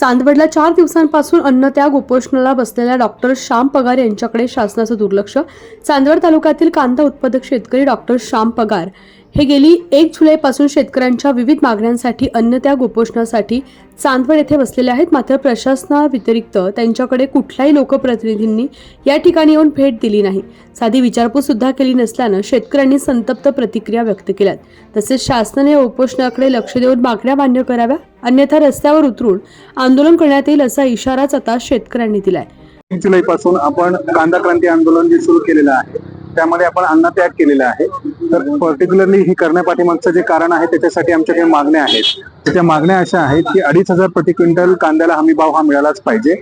चांदवडला चार दिवसांपासून अन्नत्याग उपोषणाला बसलेल्या डॉक्टर श्याम पगार यांच्याकडे शासनाचं दुर्लक्ष. चांदवड तालुक्यातील कांदा उत्पादक शेतकरी डॉक्टर श्याम पगार हे गेली एक जुलैपासून शेतकऱ्यांच्या विविध मागण्यांसाठी अन्नत्याग उपोषणासाठी चांदवड येथे बसलेले आहेत. मात्र प्रशासनाव्यतिरिक्त त्यांच्याकडे कुठल्याही लोकप्रतिनिधींनी या ठिकाणी येऊन भेट दिली नाही. साधी विचारपूस सुद्धा केली नसल्यानं शेतकऱ्यांनी संतप्त प्रतिक्रिया व्यक्त केल्यात. तसेच शासनाने या उपोषणाकडे लक्ष देऊन मागण्या मान्य कराव्या अन्यथा रस्त्यावर उतरून आंदोलन करण्यात येईल असा इशाराच आता शेतकऱ्यांनी दिलाय. एक जुलैपासून आपण कांदा क्रांती आंदोलन जे सुरू केलेलं आहे त्यामध्ये आपण अन्नत्याग केलेला आहे. तर पर्टिक्युलरली ही करण्यापाठीमागचं जे कारण आहे त्याच्यासाठी आमच्या काही मागण्या आहेत. तर त्या मागण्या अशा आहेत की अडीच हजार प्रति क्विंटल कांद्याला हमी भाव हा मिळालाच पाहिजे.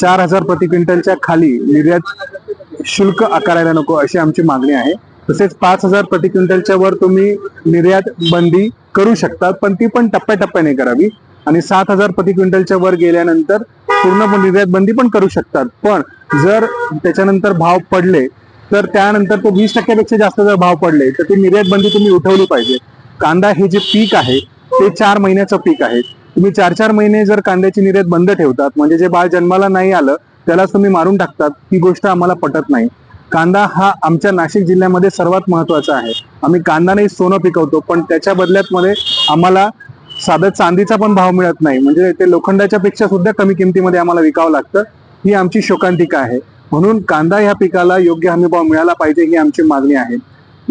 चार हजार प्रति क्विंटलच्या खाली निर्यात शुल्क आकारायला नको अशी आमची मागणी आहे. तसेच पाच हजार प्रति क्विंटलच्या वर तुम्ही निर्यात बंदी करू शकता पण ती पण टप्प्याटप्प्याने करावी. आणि सात हजार प्रति क्विंटलच्या वर गेल्यानंतर पूर्ण निर्यात बंदी पण करू शकतात. पण जर त्याच्यानंतर भाव पडले तर त्यानंतर तो वीस टक्क्यापेक्षा जास्त जर भाव पडले तर ती निर्यात बंदी तुम्ही उठवली पाहिजे. कांदा हे जे पीक आहे ते चार महिन्याचं पीक आहे. तुम्ही चार चार महिने जर कांद्याची निर्यात बंद ठेवतात म्हणजे जे बाळ जन्माला नाही आलं त्यालाच तुम्ही मारून टाकतात ही गोष्ट आम्हाला पटत नाही. कांदा हा आमच्या नाशिक जिल्ह्यामध्ये सर्वात महत्त्वाचा आहे. आम्ही कांदा नाही सोनं पिकवतो पण त्याच्या बदल्यात मध्ये आम्हाला साधं चांदीचा पण भाव मिळत नाही. म्हणजे ते लोखंडाच्या पेक्षा सुद्धा कमी किमतीमध्ये आम्हाला विकावं लागतं. ही आमची शोकांतिका आहे. म्हणून कांदा ह्या पिकाला योग्य हमीभाव मिळाला पाहिजे ही आमची मागणी आहे.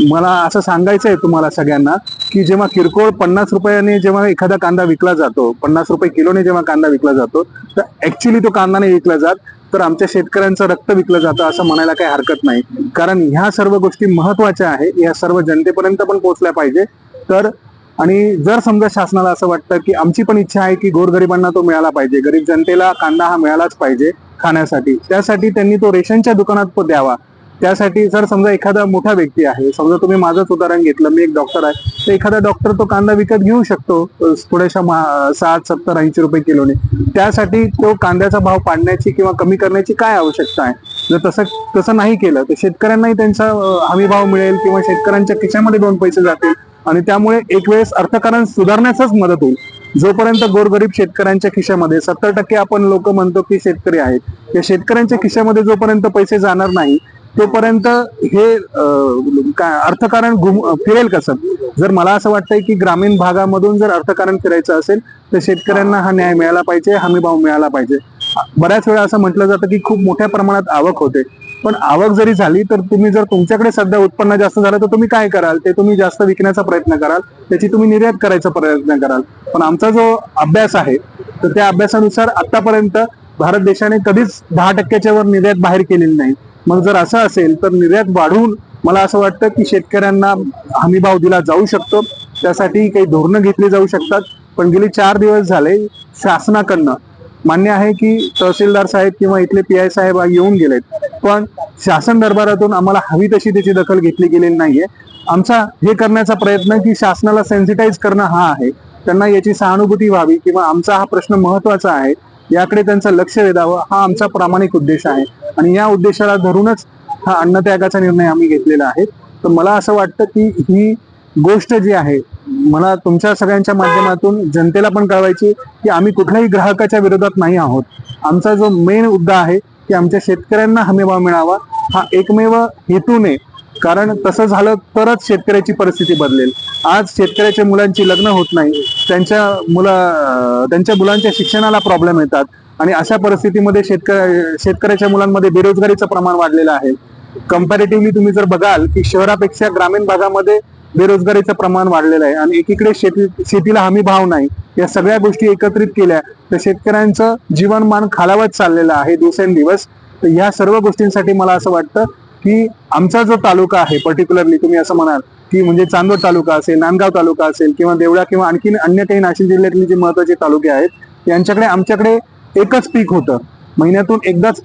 मला असं सांगायचं आहे तुम्हाला सगळ्यांना की जेव्हा किरकोळ पन्नास रुपयाने जेव्हा एखादा कांदा विकला जातो पन्नास रुपये किलोने जेव्हा कांदा विकला जातो तर ऍक्च्युली तो कांदा नाही विकला जात तर आमच्या शेतकऱ्यांचं रक्त विकलं जातं असं म्हणायला काही हरकत नाही. कारण ह्या सर्व गोष्टी महत्त्वाच्या आहे या सर्व जनतेपर्यंत पण पोहोचल्या पाहिजे. तर आणि जर समजा शासनाला असं वाटतं की आमची पण इच्छा आहे की गोरगरिबांना तो मिळाला पाहिजे गरीब जनतेला कांदा हा मिळालाच पाहिजे खाण्यासाठी. त्यासाठी त्यांनी तो रेशनच्या दुकानात द्यावा. त्यासाठी जर समजा एखादा मोठा व्यक्ती आहे समजा तुम्ही माझंच उदाहरण घेतलं मी एक डॉक्टर आहे तर एखादा डॉक्टर तो कांदा विकत घेऊ शकतो थोड्याशा सात साठ सत्तर ऐंशी रुपये किलोने. त्यासाठी तो कांद्याचा भाव पाडण्याची किंवा कमी करण्याची काय आवश्यकता आहे? जर तसं तसं नाही केलं तर शेतकऱ्यांनाही त्यांचा हमी भाव मिळेल किंवा शेतकऱ्यांच्या खिशामध्ये दोन पैसे जातील आणि त्यामुळे एक वेळेस अर्थकारण सुधारण्यासच मदत होईल. जोपर्यंत गोरगरीब शेतकऱ्यांच्या खिशामध्ये सत्तर टक्के आपण लोक म्हणतो की शेतकरी आहेत या शेतकऱ्यांच्या खिशामध्ये जोपर्यंत पैसे जाणार नाही तोपर्यंत हे अर्थकारण घुम फिरेल कसं? जर मला असं वाटतंय की ग्रामीण भागामधून जर अर्थकारण फिरायचं असेल तर शेतकऱ्यांना हा न्याय मिळाला पाहिजे हमीभाव मिळाला पाहिजे. बऱ्याच वेळा असं म्हटलं जातं की खूप मोठ्या प्रमाणात आवक होते. पण आवक जरी झाली तर तुम्ही जर तुमच्याकडे सध्या उत्पन्न जास्त झालं तर तुम्ही काय कराल? ते तुम्ही जास्त विकण्याचा प्रयत्न कराल. त्याची तुम्ही निर्यात करायचा प्रयत्न कराल. पण आमचा जो अभ्यास आहे तर त्या अभ्यासानुसार आतापर्यंत भारत देशाने कधीच दहा टक्क्याच्या वर निर्यात बाहेर केलेली नाही. मग जर असं असेल तर निर्यात वाढवून मला असं वाटतं की शेतकऱ्यांना हमीभाव दिला जाऊ शकतो. त्यासाठी काही धोरणं घेतली जाऊ शकतात. पण गेली चार दिवस झाले शासनाकडनं मान्य आहे की तहसीलदार साहेब किंवा इथले पी आय साहेब येऊन गेलेत. पण शासन दरबारातून आम्हाला हवी तशी त्याची दखल घेतली गेलेली नाहीये. आमचा हे करण्याचा प्रयत्न की शासनाला सेन्सिटाईज करणं हा आहे. त्यांना याची सहानुभूती व्हावी किंवा आमचा हा प्रश्न महत्त्वाचा आहे याकडे त्यांचं लक्ष वेधावं हा आमचा प्रामाणिक उद्देश आहे. आणि या उद्देशाला धरूनच हा अन्नत्यागाचा निर्णय आम्ही घेतलेला आहे. तर मला असं वाटतं की ही गोष्ट जी आहे मला तुमच्या सगळ्यांच्या माध्यमातून जनतेला पण कळवायची की आम्ही कुठल्याही ग्राहकाच्या विरोधात नाही आहोत. आमचा जो मेन मुद्दा आहे की आमच्या शेतकऱ्यांना हमीभाव मिळावा हा एकमेव हेतूने कारण तसं झालं तरच शेतकऱ्याची परिस्थिती बदलेल. आज शेतकऱ्याच्या मुलांची लग्न होत नाही त्यांच्या मुला त्यांच्या मुलांच्या शिक्षणाला प्रॉब्लेम येतात आणि अशा परिस्थितीमध्ये शेतकऱ्या शेतकऱ्याच्या मुलांमध्ये बेरोजगारीचं प्रमाण वाढलेलं आहे. कम्पॅरेटिव्हली तुम्ही जर बघाल की शहरापेक्षा ग्रामीण भागामध्ये बेरोजगारीचं प्रमाण वाढलेलं आहे आणि एकीकडे शेती शेतीला हमी भाव नाही या सगळ्या गोष्टी एकत्रित केल्या तर शेतकऱ्यांचं जीवनमान खालावत चाललेलं आहे दिवसेंदिवस. तर ह्या सर्व गोष्टींसाठी मला असं वाटतं की आमचा जो तालुका आहे पर्टिक्युलरली तुम्ही असं म्हणाल की म्हणजे चांदवड तालुका असेल नांदगाव तालुका असेल किंवा देवळा किंवा आणखी अन्य काही नाशिक जिल्ह्यातले जे महत्त्वाचे तालुके आहेत यांच्याकडे आमच्याकडे एकच पीक होतं. महिन्यातून एकदाच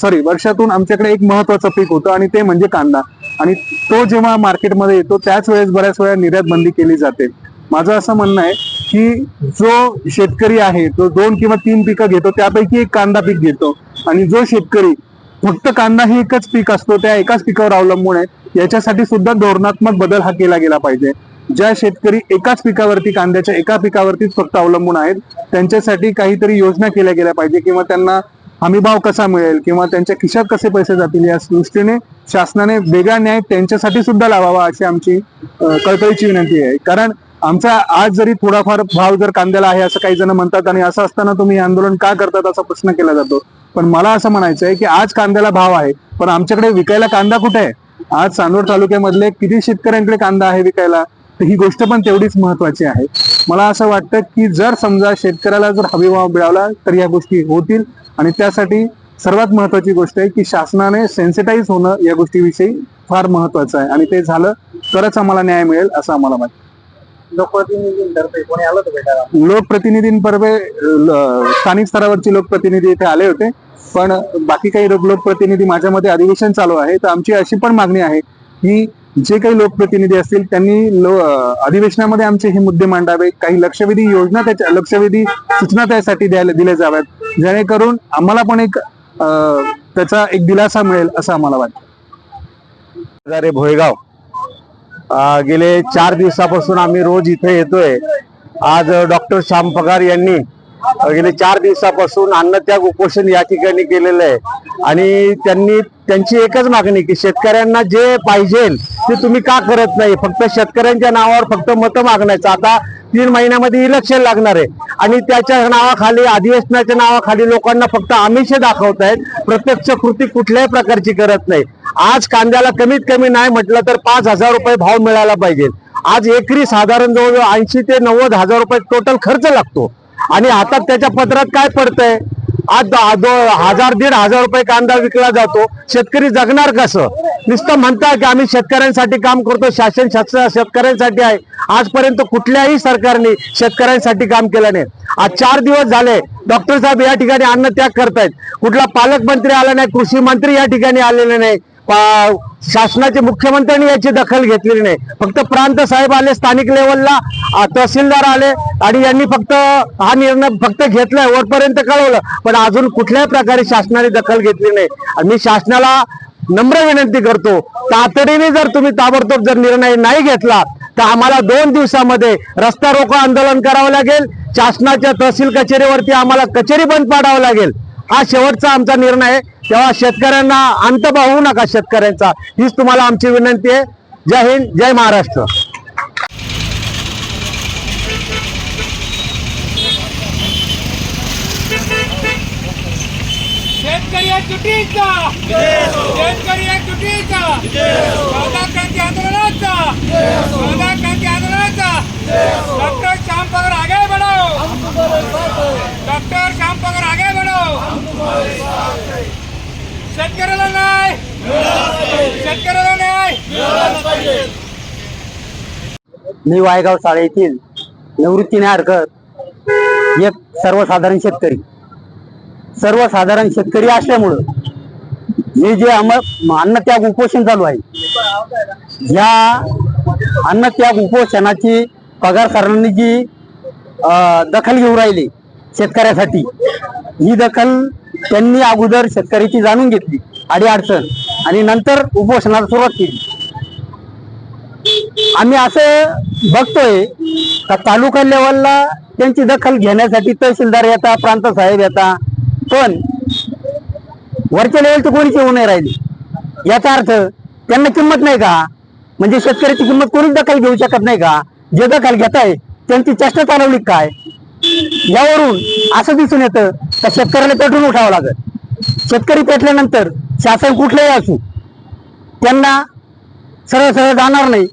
सॉरी वर्षातून आमच्याकडे एक महत्वाचं पीक होतं आणि ते म्हणजे कांदा. आणि तो जेव्हा मार्केटमध्ये येतो त्याच वेळेस बऱ्याच वेळा निर्यात बंदी केली जाते. माझं असं म्हणणं आहे की जो शेतकरी आहे तो दोन किंवा तीन पिकं घेतो त्यापैकी एक कांदा पीक घेतो. आणि जो शेतकरी फक्त कांदा हे एकच पीक असतो त्या एकाच पिकावर अवलंबून आहे याच्यासाठी सुद्धा धोरणात्मक बदल हा केला गेला पाहिजे. ज्या शेतकरी एकाच पिकावरती कांद्याच्या एका पिकावरतीच फक्त अवलंबून आहेत त्यांच्यासाठी काहीतरी योजना केल्या गेल्या पाहिजे किंवा त्यांना हमीभाव कसा मिळेल किंवा त्यांच्या खिशात कसे पैसे जातील या दृष्टीने शासनाने वेगळा न्याय त्यांच्यासाठी सुद्धा लावावा अशी आमची कळकळीची विनंती आहे. कारण आमचा आज जरी थोडाफार भाव जर कांद्याला आहे असं काही जण म्हणतात आणि असं असताना तुम्ही आंदोलन का करतात असा प्रश्न केला जातो. पण मला असं म्हणायचं आहे की आज कांद्याला भाव आहे पण आमच्याकडे विकायला कांदा कुठे आहे? आज चांदोड तालुक्यामधले किती शेतकऱ्यांकडे कांदा आहे विकायला? तर ही गोष्ट पण तेवढीच महत्वाची आहे. मला असं वाटतं की जर समजा शेतकऱ्याला जर हमीभाव मिळाला तर या गोष्टी होतील आणि त्यासाठी सर्वात महत्वाची गोष्ट आहे की शासनाने सेन्सिटाईज होणं या गोष्टीविषयी फार महत्वाचं आहे आणि ते झालं तरच आम्हाला न्याय मिळेल असं आम्हाला वाटतं. लोकप्रतिनिधींतर्फे कोणी आलं होतं भेटायला? स्थानिक स्तरावरचे लोकप्रतिनिधी इथे आले होते. पण बाकी काही लोक लोकप्रतिनिधी माझ्यामध्ये अधिवेशन चालू आहे. तर आमची अशी पण मागणी आहे की जे काही लोकप्रतिनिधी असतील त्यांनी लो अधिवेशनामध्ये आमचे हे मुद्दे मांडावे. काही लक्षवेधी योजना त्याच्या लक्षवेधी सूचना त्यासाठी द्यायला दिल्या जाव्यात. जेणेकरून आम्हाला पण एक अं, त्याचा एक दिलासा मिळेल असं आम्हाला वाटतं. अरे भोयगाव गेले चार दिवसापासून आम्ही रोज इथे येतोय. आज डॉक्टर श्याम पगार यांनी गेले चार दिवसापासून अन्नत्याग उपोषण या ठिकाणी केलेलं आहे. आणि त्यांनी त्यांची एकच मागणी की शेतकऱ्यांना जे पाहिजे ते तुम्ही का करत नाही? फक्त शेतकऱ्यांच्या नावावर फक्त मतं मागण्याचं. आता तीन महिन्यामध्ये इलेक्शन लागणार आहे. आणि त्याच्या नावाखाली अधिवेशनाच्या नावाखाली लोकांना फक्त आमिष दाखवत आहेत. प्रत्यक्ष कृती कुठल्याही प्रकारची करत नाही. आज कांद्याला कमीत कमी नाही म्हटलं तर पाच हजार रुपये भाव मिळाला पाहिजे. आज एकरी साधारण जवळजवळ ऐंशी ते नव्वद हजार रुपये टोटल खर्च लागतो. आणि आता त्याच्या पत्रात काय पडतंय? आज हजार दीड हजार रुपये कांदा विकला जातो. शेतकरी जगणार कसं? नुसतं म्हणता की आम्ही शेतकऱ्यांसाठी काम करतो शासन शेतकऱ्यांसाठी आहे. आजपर्यंत कुठल्याही सरकारने शेतकऱ्यांसाठी काम केलं नाही. आज चार दिवस झाले डॉक्टर साहेब या ठिकाणी अन्न त्याग करतायत. कुठला पालकमंत्री आला नाही कृषी मंत्री या ठिकाणी आलेले नाही. शासनाचे मुख्यमंत्र्यांनी याची दखल घेतलेली नाही. फक्त प्रांत साहेब आले स्थानिक लेवलला तहसीलदार आले आणि यांनी फक्त हा निर्णय फक्त घेतलाय वरपर्यंत कळवलं. पण अजून कुठल्याही प्रकारे शासनाने दखल घेतली नाही. आणि मी शासनाला नम्र विनंती करतो तातडीने जर तुम्ही ताबडतोब जर निर्णय नाही घेतला तर आम्हाला दोन दिवसामध्ये रस्ता रोको आंदोलन करावं लागेल शासनाच्या तहसील कचेरीवरती आम्हाला कचेरी बंद पाडावं लागेल. हा शेवटचा आमचा निर्णय आहे. तेव्हा शेतकऱ्यांना अंत पाहू नका शेतकऱ्यांचा. हीच तुम्हाला आमची विनंती आहे. जय हिंद जय महाराष्ट्र. शेतकरी आंदोलनाचा. डॉक्टर श्याम पगार आगे बढ़ो डॉक्टर श्याम पगार आगे बढ़ो शेतकऱ्याला न्याय शेतकऱ्याला न्याय मी वायगाव शाळे येथील निवृत्तीने हरकत. एक सर्वसाधारण शेतकरी. सर्वसाधारण शेतकरी असल्यामुळं हे जे अन्नत्याग उपोषण चालू आहे. या अन्नत्याग उपोषणाची पगार सरांनी जी दखल घेऊ राहिली शेतकऱ्यासाठी ही दखल त्यांनी अगोदर शेतकऱ्याची जाणून घेतली. अडी अडचण. आणि नंतर उपोषणाला सुरुवात केली. आम्ही असं बघतोय का तालुका लेवलला त्यांची दखल घेण्यासाठी तहसीलदार येतात प्रांत साहेब येतात पण वरच्या लेवलची कोणीच येऊ नाही राहिली. याचा अर्थ त्यांना किंमत नाही का? म्हणजे शेतकऱ्याची किंमत कोणीच दखल घेऊ शकत नाही का? जे दखल घेत आहे त्यांची चेष्टा चालवली काय? यावरून असं दिसून येतं का शेतकऱ्याला पेटून उठावं लागत शेतकरी पेटल्यानंतर शासन कुठलंही असू त्यांना सरळ सरळ जाणार नाही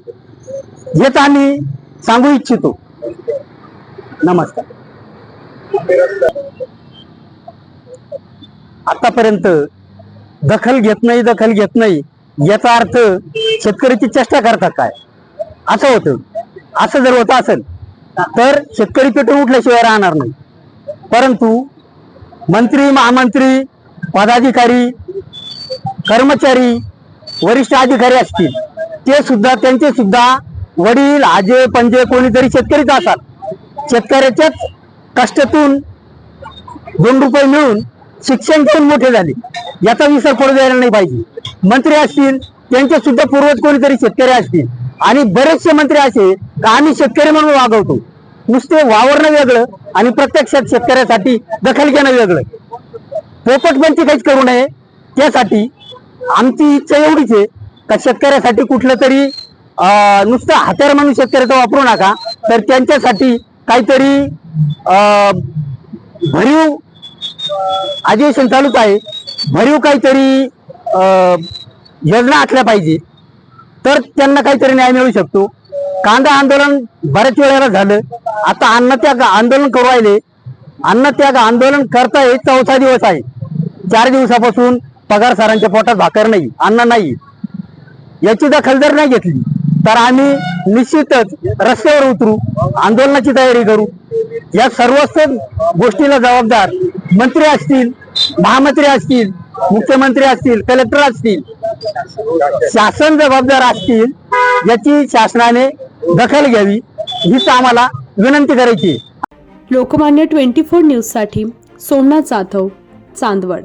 हेच आम्ही सांगू इच्छितो. नमस्कार. आतापर्यंत दखल घेत नाही दखल घेत नाही याचा अर्थ शेतकऱ्याची चेष्टा करतात काय? असं होतं. असं जर होत असेल तर शेतकरी पेटून उठल्याशिवाय राहणार नाही. परंतु मंत्री महामंत्री पदाधिकारी कर्मचारी वरिष्ठ अधिकारी असतील ते सुद्धा त्यांचे सुद्धा वडील आजे पंजे कोणीतरी शेतकरीच असतात शेतकऱ्याच्याच कष्टातून दोन रुपये मिळून शिक्षण घेऊन मोठे झाले. याचा विसर पडू द्यायला नाही पाहिजे. मंत्री असतील त्यांचे सुद्धा पूर्वज कोणीतरी शेतकरी असतील. आणि बरेचसे मंत्री असे का आम्ही शेतकरी म्हणून वागवतो. नुसते वावरणं वेगळं आणि प्रत्यक्षात शेतकऱ्यासाठी दखल घेणं वेगळं. पोपटपंची काहीच करू नये. त्यासाठी आमची इच्छा एवढीच आहे का शेतकऱ्यासाठी कुठलं तरी नुसतं हत्यार म्हणून शेतकऱ्याचं वापरू नका तर त्यांच्यासाठी काहीतरी भरीव अधिवेशन चालूच आहे. भरीव काहीतरी अं, योजना आखल्या पाहिजे. तर त्यांना काहीतरी न्याय मिळू शकतो. कांदा आंदोलन बऱ्याच वेळेला झालं. आता अन्नत्याग आंदोलन करू राहिले. अन्नत्याग आंदोलन करता करताय चौथा दिवस आहे. चार दिवसापासून पगार सरांच्या पोटात भाकर नाही अन्न नाही. याची दखल जर नाही घेतली तर आम्ही निश्चितच रस्त्यावर उतरू आंदोलनाची तयारी करू. या सर्वच गोष्टीला जबाबदार मंत्री असतील महामंत्री असतील मुख्यमंत्री असतील कलेक्टर असतील शासन जबाबदार असतील याची शासनाने दखल घ्यावी हीच आम्हाला विनंती करायची आहे. लोकमान्य ट्वेंटी फोर न्यूजसाठी सोमनाथ जाधव चांदवड.